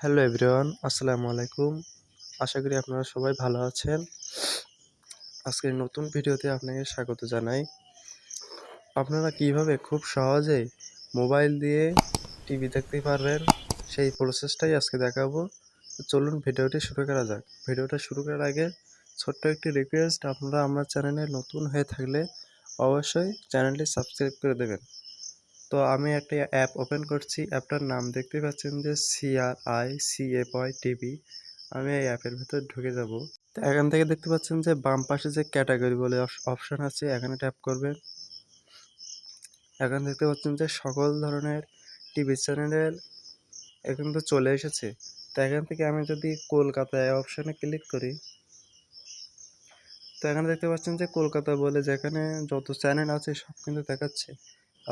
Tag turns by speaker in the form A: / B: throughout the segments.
A: Hello everyone, আসসালামু আলাইকুম। আশা করি আপনারা সবাই ভালো আছেন। আজকের নতুন ভিডিওতে আপনাকে স্বাগত জানাই। আপনারা কীভাবে খুব সহজে মোবাইল দিয়ে টিভি দেখতে পারবেন, সেই প্রসেসটাই আজকে দেখাবো। চলুন ভিডিওটি শুরু করা যাক। ভিডিওটা শুরু করার আগে ছোট্ট একটি রিকোয়েস্ট আপনারা আমার চ্যানেলে নতুন হয়ে থাকলে অবশ্যই চ্যানেলটি সাবস্ক্রাইব করে দেবেন। তো আমি একটা অ্যাপ ওপেন করছি। অ্যাপটার নাম দেখতে পাচ্ছেন যে সিআরআই সিএফ ওয়াই টিভি আমি এই অ্যাপের ভিতর ঢুকে যাব। তো এখান থেকে দেখতে পাচ্ছেন যে বাম পাশে যে ক্যাটাগরি বলে অপশন আছে, এখানে ট্যাপ করবেন। এখন দেখতে পাচ্ছেন যে সকল ধরনের টিভি চ্যানেলের এখন তো চলে এসেছে। তো এখান থেকে আমি যদি কলকাতা অপশানে ক্লিক করি, তো এখানে দেখতে পাচ্ছেন যে কলকাতা বলে যেখানে যত চ্যানেল আছে সব কিন্তু দেখাচ্ছে।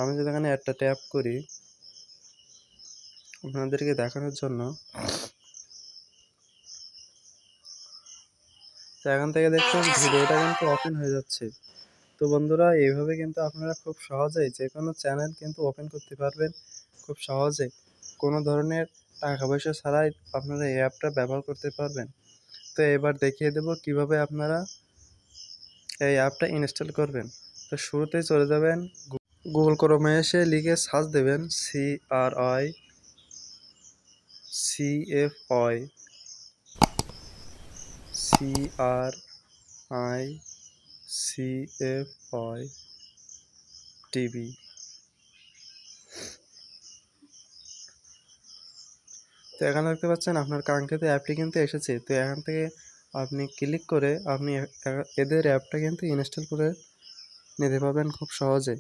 A: আমি যদি এখানে একটা ট্যাপ করি, আপনাদেরকে দেখানোর জন্য এখান থেকে দেখছেন ভিডিওটা কিন্তু ওপেন হয়ে যাচ্ছে। তো বন্ধুরা, এইভাবে কিন্তু আপনারা খুব সহজেই যে কোনো চ্যানেল কিন্তু ওপেন করতে পারবেন খুব সহজে কোনো ধরনের টাকা পয়সা ছাড়াই আপনারা এই অ্যাপটা ব্যবহার করতে পারবেন। তো এবার দেখিয়ে দেব কীভাবে আপনারা এই অ্যাপটা ইনস্টল করবেন। তো শুরুতেই চলে যাবেন গুগল ক্রোমে এসে লিখে সার্চ দেবেন C R I C F I C R I C F I TV তো এখানে দেখতে পাচ্ছেন আপনার কাঙ্ক্ষিত অ্যাপটি কিন্তু এসেছে। তো এখান থেকে আপনি ক্লিক করে আপনি এদের অ্যাপটা কিন্তু ইনস্টল করে নিতে পারবেন খুব সহজে।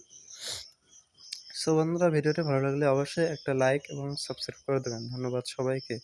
A: সো বন্ধুরা ভিডিওটি ভালো লাগলে অবশ্যই একটা লাইক এবং সাবস্ক্রাইব করে দেবেন। ধন্যবাদ সবাইকে।